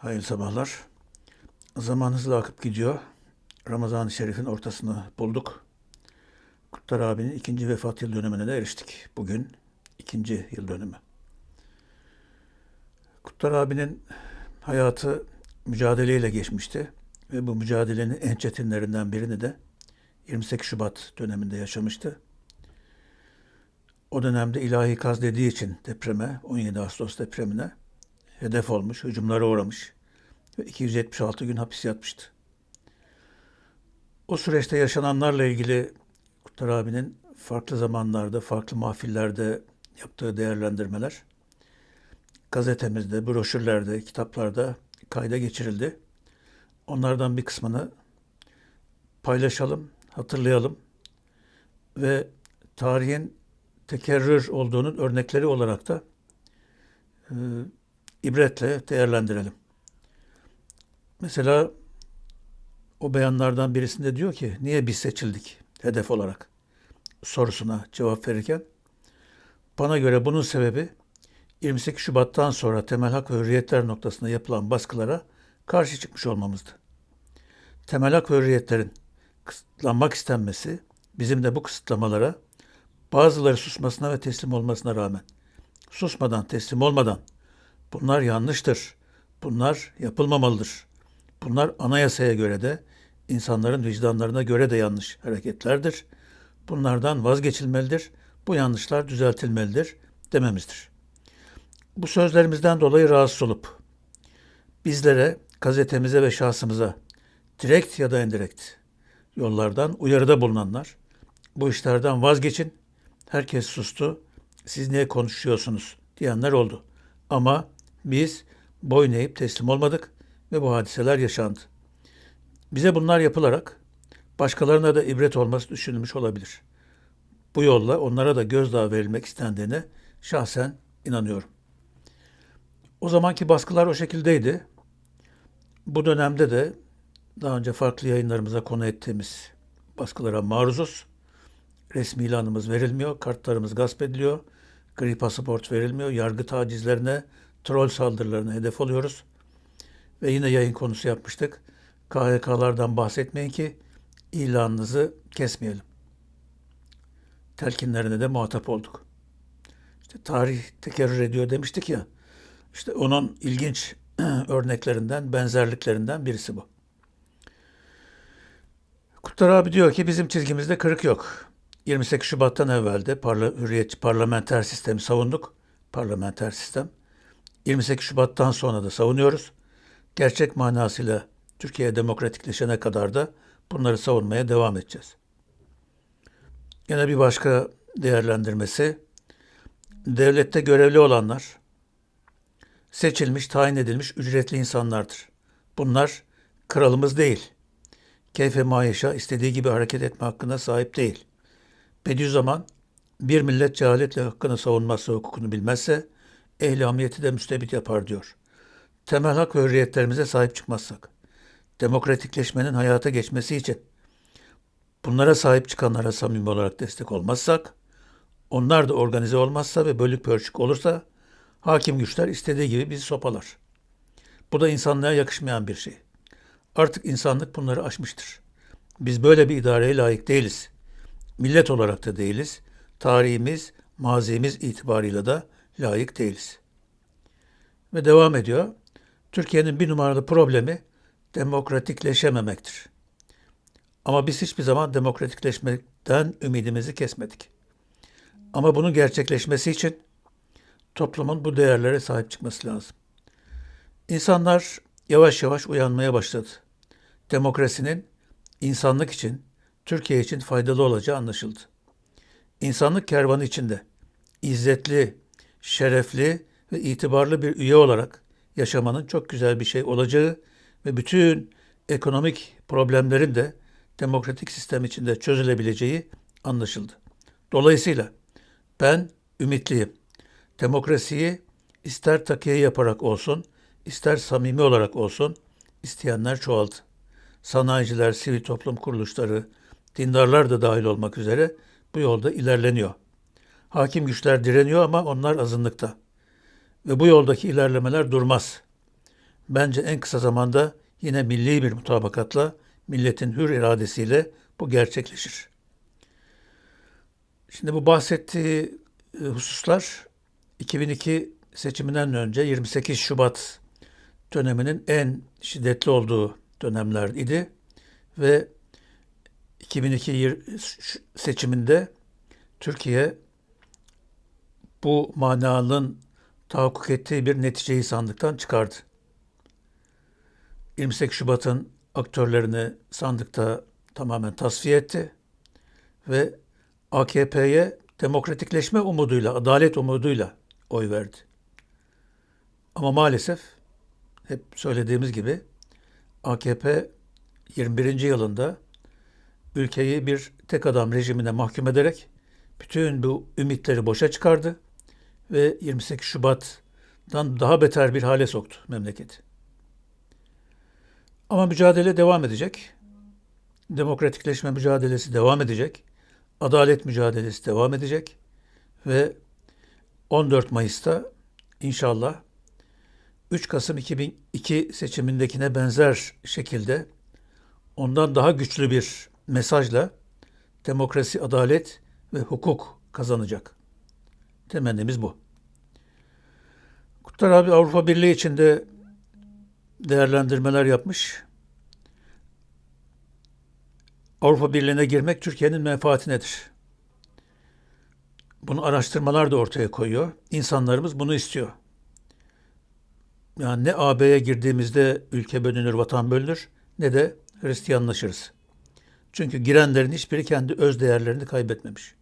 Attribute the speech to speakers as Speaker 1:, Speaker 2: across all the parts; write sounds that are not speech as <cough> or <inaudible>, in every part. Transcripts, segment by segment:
Speaker 1: Hayırlı sabahlar. Zaman hızla akıp gidiyor. Ramazan-ı Şerif'in ortasını bulduk. Kutlar abinin ikinci vefat yıl dönümüne de eriştik. Bugün ikinci yıl dönümü. Kutlar abinin hayatı mücadeleyle geçmişti. Ve bu mücadelenin en çetinlerinden birini de 28 Şubat döneminde yaşamıştı. O dönemde ilahi kaz dediği için depreme, 17 Ağustos depremine hedef olmuş, hücumlara uğramış ve 276 gün hapis yatmıştı. O süreçte yaşananlarla ilgili Kutlar abinin farklı zamanlarda, farklı mahfillerde yaptığı değerlendirmeler gazetemizde, broşürlerde, kitaplarda kayda geçirildi. Onlardan bir kısmını paylaşalım, hatırlayalım ve tarihin tekerrür olduğunun örnekleri olarak da e, ibretle değerlendirelim. Mesela o beyanlardan birisinde diyor ki niye biz seçildik hedef olarak sorusuna cevap verirken bana göre bunun sebebi 28 Şubat'tan sonra temel hak ve hürriyetler noktasında yapılan baskılara karşı çıkmış olmamızdı. Temel hak ve hürriyetlerin kısıtlanmak istenmesi bizim de bu kısıtlamalara bazıları susmasına ve teslim olmasına rağmen susmadan, teslim olmadan bunlar yanlıştır, bunlar yapılmamalıdır, bunlar anayasaya göre de insanların vicdanlarına göre de yanlış hareketlerdir. Bunlardan vazgeçilmelidir, bu yanlışlar düzeltilmelidir dememizdir. Bu sözlerimizden dolayı rahatsız olup bizlere, gazetemize ve şahsımıza direkt ya da indirekt yollardan uyarıda bulunanlar bu işlerden vazgeçin. Herkes sustu. Siz niye konuşuyorsunuz diyenler oldu. Ama biz boyun eğip teslim olmadık ve bu hadiseler yaşandı. Bize bunlar yapılarak başkalarına da ibret olması düşünülmüş olabilir. Bu yolla onlara da gözdağı verilmek istendiğine şahsen inanıyorum. O zamanki baskılar o şekildeydi. Bu dönemde de daha önce farklı yayınlarımıza konu ettiğimiz baskılara maruzuz. Resmi ilanımız verilmiyor, kartlarımız gasp ediliyor, gri pasaport verilmiyor, yargı tacizlerine, troll saldırılarına hedef oluyoruz. Ve yine yayın konusu yapmıştık. KHK'lardan bahsetmeyin ki ilanınızı kesmeyelim. Telkinlerine de muhatap olduk. İşte tarih tekerrür ediyor demiştik ya. İşte onun ilginç <clears throat> örneklerinden, benzerliklerinden birisi bu. Kutlar abi diyor ki bizim çizgimizde kırık yok. 28 Şubat'tan evvel de parla, hürriyetçi parlamenter sistemi savunduk. Parlamenter sistem. 28 Şubat'tan sonra da savunuyoruz. Gerçek manasıyla Türkiye demokratikleşene kadar da bunları savunmaya devam edeceğiz. Yine bir başka değerlendirmesi, devlette görevli olanlar seçilmiş, tayin edilmiş ücretli insanlardır. Bunlar kralımız değil. Keyfe maişa istediği gibi hareket etme hakkına sahip değil. Bediüzzaman bir millet cehaletle hakkını savunmazsa, hukukunu bilmezse ehli hamiyeti de müstebit yapar diyor. Temel hak ve hürriyetlerimize sahip çıkmazsak, demokratikleşmenin hayata geçmesi için bunlara sahip çıkanlara samimi olarak destek olmazsak, onlar da organize olmazsa ve bölük pörçük olursa hakim güçler istediği gibi bizi sopalar. Bu da insanlığa yakışmayan bir şey. Artık insanlık bunları aşmıştır. Biz böyle bir idareye layık değiliz. Millet olarak da değiliz. Tarihimiz, mazimiz itibarıyla da layık değiliz. Ve devam ediyor. Türkiye'nin bir numaralı problemi demokratikleşememektir. Ama biz hiçbir zaman demokratikleşmekten ümidimizi kesmedik. Ama bunun gerçekleşmesi için toplumun bu değerlere sahip çıkması lazım. İnsanlar yavaş yavaş uyanmaya başladı. Demokrasinin insanlık için, Türkiye için faydalı olacağı anlaşıldı. İnsanlık kervanı içinde izzetli, şerefli ve itibarlı bir üye olarak yaşamanın çok güzel bir şey olacağı ve bütün ekonomik problemlerin de demokratik sistem içinde çözülebileceği anlaşıldı. Dolayısıyla ben ümitliyim. Demokrasiyi ister takiye yaparak olsun, ister samimi olarak olsun isteyenler çoğaldı. Sanayiciler, sivil toplum kuruluşları, dindarlar da dahil olmak üzere bu yolda ilerleniyor. Hakim güçler direniyor ama onlar azınlıkta. Ve bu yoldaki ilerlemeler durmaz. bence en kısa zamanda yine milli bir mutabakatla, milletin hür iradesiyle bu gerçekleşir. Şimdi bu bahsettiği e, hususlar 2002 seçiminden önce 28 Şubat döneminin en şiddetli olduğu dönemler idi ve 2002 yir- seçiminde Türkiye bu mananın tahakkuk ettiği bir neticeyi sandıktan çıkardı. 28 Şubat'ın aktörlerini sandıkta tamamen tasfiye etti ve AKP'ye demokratikleşme umuduyla, adalet umuduyla oy verdi. Ama maalesef hep söylediğimiz gibi AKP 21. yılında ülkeyi bir tek adam rejimine mahkum ederek bütün bu ümitleri boşa çıkardı ve 28 Şubat'tan daha beter bir hale soktu memleketi. Ama mücadele devam edecek. Demokratikleşme mücadelesi devam edecek. Adalet mücadelesi devam edecek. Ve 14 Mayıs'ta inşallah 3 Kasım 2002 seçimindekine benzer şekilde ondan daha güçlü bir mesajla demokrasi, adalet ve hukuk kazanacak. Temennimiz bu. Kutlar abi Avrupa Birliği içinde değerlendirmeler yapmış. Avrupa Birliği'ne girmek Türkiye'nin menfaatinedir. Bunu araştırmalar da ortaya koyuyor. İnsanlarımız bunu istiyor. Yani ne AB'ye girdiğimizde ülke bölünür, vatan bölünür ne de Hristiyanlaşırız. Çünkü girenlerin hiçbiri kendi öz değerlerini kaybetmemiş.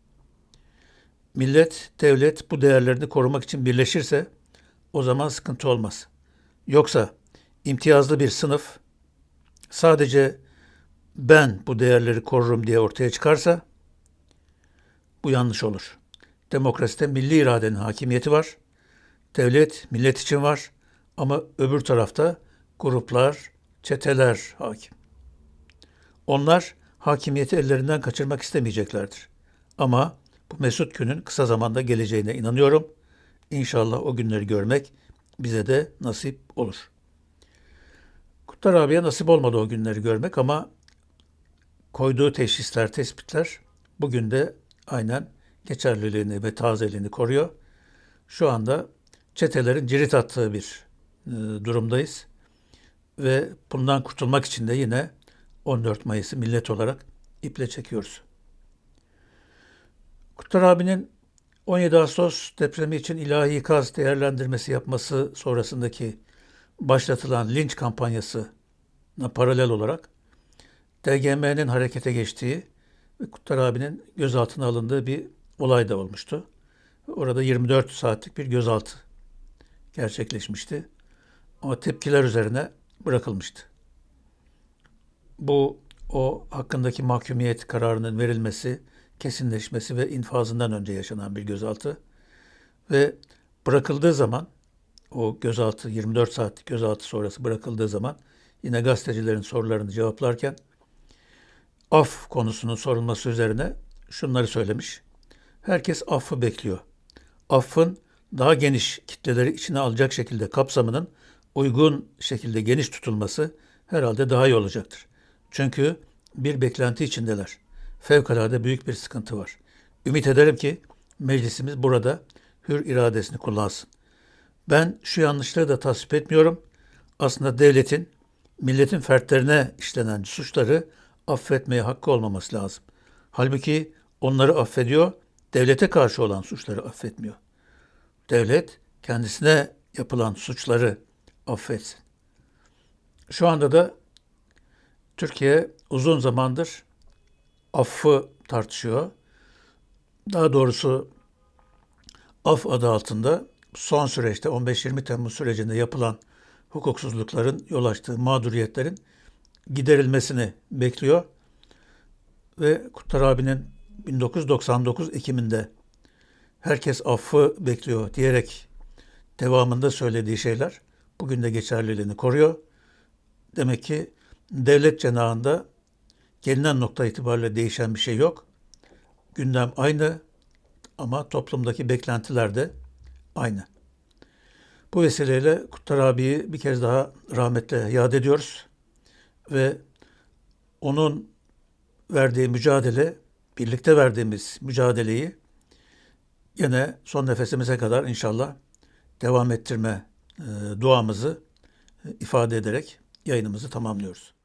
Speaker 1: Millet, devlet bu değerlerini korumak için birleşirse o zaman sıkıntı olmaz. Yoksa imtiyazlı bir sınıf sadece ben bu değerleri korurum diye ortaya çıkarsa bu yanlış olur. Demokraside milli iradenin hakimiyeti var. Devlet millet için var ama öbür tarafta gruplar, çeteler hakim. Onlar hakimiyeti ellerinden kaçırmak istemeyeceklerdir. Ama bu mesut günün kısa zamanda geleceğine inanıyorum. İnşallah o günleri görmek bize de nasip olur. Kutlar abiye nasip olmadı o günleri görmek ama koyduğu teşhisler, tespitler bugün de aynen geçerliliğini ve tazeliğini koruyor. Şu anda çetelerin cirit attığı bir e, durumdayız. Ve bundan kurtulmak için de yine 14 Mayıs'ı millet olarak iple çekiyoruz. Kutlar abinin 17 Ağustos depremi için ilahi ikaz değerlendirmesi yapması sonrasındaki başlatılan linç kampanyasına paralel olarak DGM'nin harekete geçtiği ve Kutlar abinin gözaltına alındığı bir olay da olmuştu. Orada 24 saatlik bir gözaltı gerçekleşmişti. Ama tepkiler üzerine bırakılmıştı. Bu o hakkındaki mahkumiyet kararının verilmesi, kesinleşmesi ve infazından önce yaşanan bir gözaltı. Ve bırakıldığı zaman o gözaltı 24 saat gözaltı sonrası bırakıldığı zaman yine gazetecilerin sorularını cevaplarken af konusunun sorulması üzerine şunları söylemiş. Herkes affı bekliyor. Affın daha geniş kitleleri içine alacak şekilde kapsamının uygun şekilde geniş tutulması herhalde daha iyi olacaktır. Çünkü bir beklenti içindeler. Fevkalade büyük bir sıkıntı var. Ümit ederim ki meclisimiz burada hür iradesini kullansın. Ben şu yanlışları da tasvip etmiyorum. Aslında devletin, milletin fertlerine işlenen suçları affetmeye hakkı olmaması lazım. Halbuki onları affediyor, devlete karşı olan suçları affetmiyor. Devlet kendisine yapılan suçları affetsin. Şu anda da Türkiye uzun zamandır affı tartışıyor. Daha doğrusu af adı altında son süreçte 15-20 Temmuz sürecinde yapılan hukuksuzlukların yol açtığı mağduriyetlerin giderilmesini bekliyor. Ve Kutlar abinin 1999 Ekim'inde herkes affı bekliyor diyerek devamında söylediği şeyler bugün de geçerliliğini koruyor. Demek ki devlet cenahında gelinen nokta itibariyle değişen bir şey yok. Gündem aynı ama toplumdaki beklentiler de aynı. Bu vesileyle Kutlar abiyi bir kez daha rahmetle yad ediyoruz ve onun verdiği mücadele, birlikte verdiğimiz mücadeleyi yine son nefesimize kadar inşallah devam ettirme e, duamızı e, ifade ederek yayınımızı tamamlıyoruz.